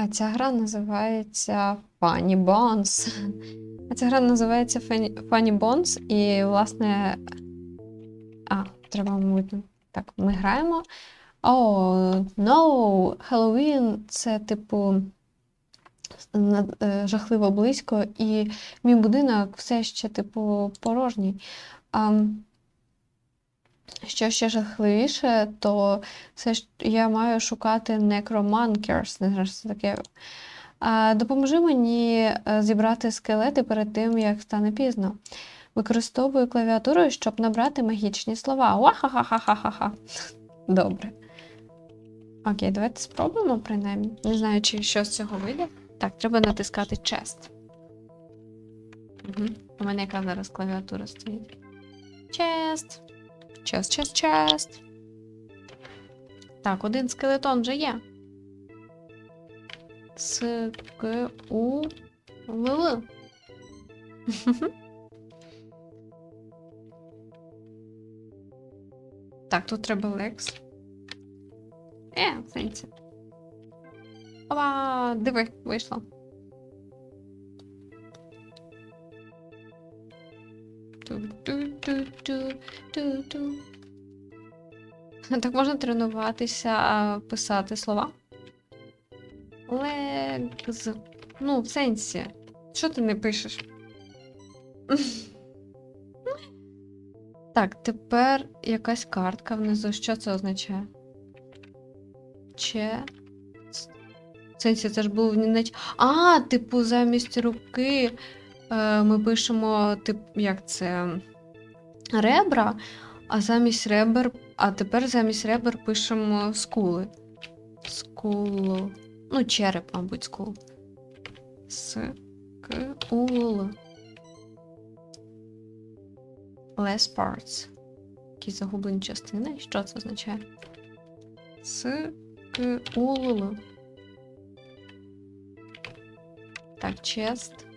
А ця гра називається Funny Bones. А ця гра називається Funny Bones, і, власне. А, треба, мабуть, так, ми граємо. О, no, Halloween це, типу, е, жахливо близько, і мій будинок все ще, типу, порожній. А, що ще жахливіше, то це я маю шукати necromancers, не знаю, що таке. Допоможи мені е, зібрати скелети перед тим, як стане пізно. Використовую клавіатуру, щоб набрати магічні слова. Уахахахахаха. Добре. Окей, давайте спробуємо принаймні. Не знаю, чи що з цього вийде. Так, треба натискати chest. Угу. У мене яка зараз клавіатура стоїть. Chest. Chest, chest, chest. Так, один скелетон вже є. С, К, У, Л, Л. Так, тут треба Лекс. Е, в сенсі. Опа, диви, вийшло. Так можна тренуватися писати слова. Легз. Ну, в сенсі. Що ти не пишеш? Так, тепер якась картка внизу. Що це означає? Че. В сенсі, це ж був не. ч- А, типу, замість руки е, ми пишемо, тип, як це? Ребра, а замість ребер. А тепер замість ребер пишемо скули. Скул. Ну, череп, мабуть, скул. С. К. У. Л. Less parts. Якісь загублені частини. Що це означає? С. К. У. Л. Так, чест.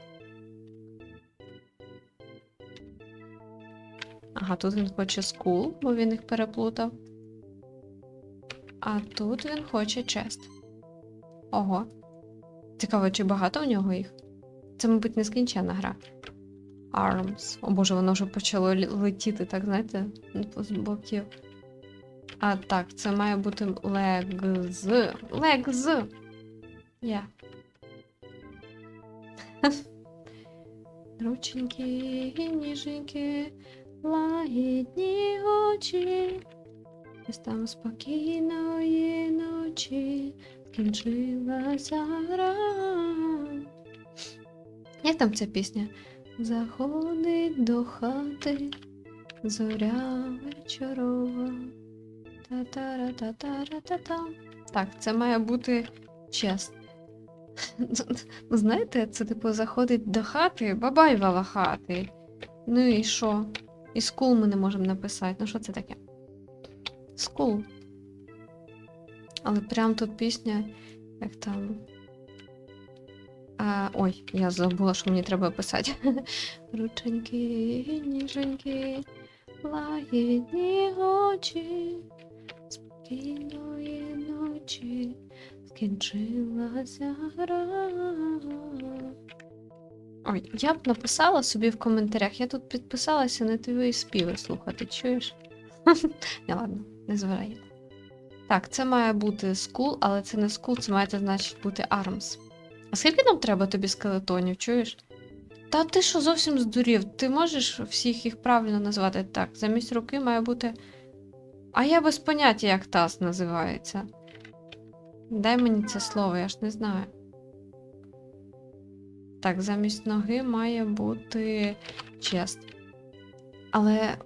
Ага, тут він хоче скул, бо він їх переплутав. А тут він хоче чест. Ого. Цікаво, чи багато у нього їх? Це, мабуть, нескінченна гра. Arms. О боже, воно вже почало летіти, так, знаєте, з боків. А так, це має бути legs. Legs. Я. Рученьки, ніженьки, лагідні очі. Ось там спокійної ночі скінчилася гра. Як там ця пісня? Заходить до хати зоря вечорова. Та-та-ра-та-та-ра-та-та. Так, це має бути чесно. Знаєте, це типу заходить до хати, бабай вала хати. Ну і що? І скул ми не можемо написати. Ну що це таке? Скул. Але прям тут пісня, як там. А, ой, я забула, що мені треба писати. Рученьки, ніженьки, лагідні очі, спокійної ночі, скінчилася гра. Ой, я б написала собі в коментарях, я тут підписалася на твої співи слухати, чуєш? Не, ладно, не звирай. Так, це має бути school, але це не school, це має значить бути arms. А скільки нам треба тобі скелетонів, чуєш? Та ти що зовсім здурів? Ти можеш всіх їх правильно назвати так. Замість руки має бути. А я без поняття, як таз називається. Дай мені це слово, я ж не знаю. Так, замість ноги має бути чест. Але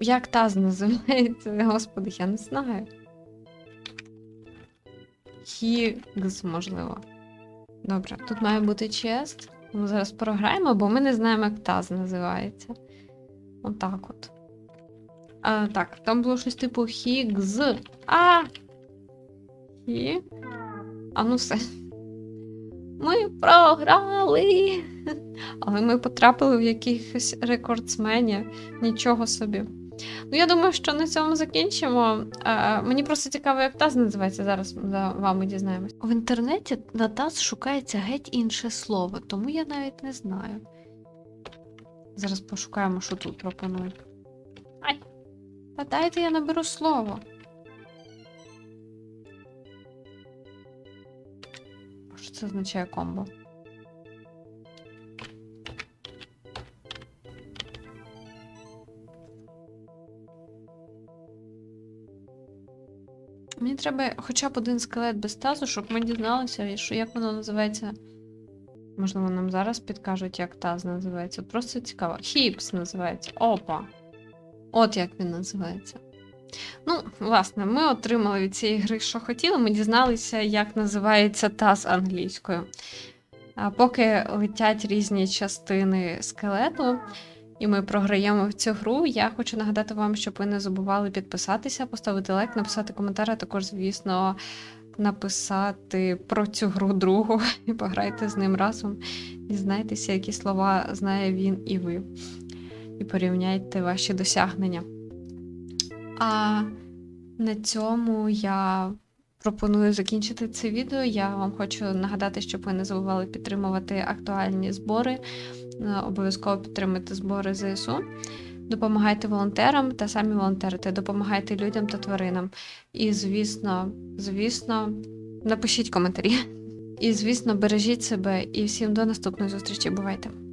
як таз називається? Господи, я не знаю. Хігз, можливо. Добре, тут має бути чест. Ми зараз програємо, бо ми не знаємо, як таз називається. Отак от. А, так, там було щось типу хігз. А! Хі. А ну все. Ми програли. Але ми потрапили в якихось рекордсменів. Нічого собі. Ну, я думаю, що на цьому закінчимо. Е, мені просто цікаво, як таз називається. Зараз за вами дізнаємось. В інтернеті на таз шукається геть інше слово, тому я навіть не знаю. Зараз пошукаємо, що тут пропонують. Ай! Та дайте я наберу слово. Це означає комбо? Мені треба хоча б один скелет без тазу, щоб ми дізналися, що як воно називається. Можливо, нам зараз підкажуть, як таз називається. Просто цікаво. Хіпс називається. Опа. От як він називається. Ну, власне, ми отримали від цієї гри, що хотіли. Ми дізналися, як називається таз англійською. А поки летять різні частини скелету, і ми програємо в цю гру, я хочу нагадати вам, щоб ви не забували підписатися, поставити лайк, написати коментар, а також, звісно, написати про цю гру другу і пограйте з ним разом. Дізнайтеся, які слова знає він і ви. І порівняйте ваші досягнення. А на цьому я пропоную закінчити це відео. Я вам хочу нагадати, щоб ви не забували підтримувати актуальні збори. Е, Обов'язково підтримуйте збори ЗСУ. Допомагайте волонтерам та самі волонтерите, допомагайте людям та тваринам. І, звісно, звісно, напишіть коментарі. І, звісно, бережіть себе і всім до наступної зустрічі. Бувайте!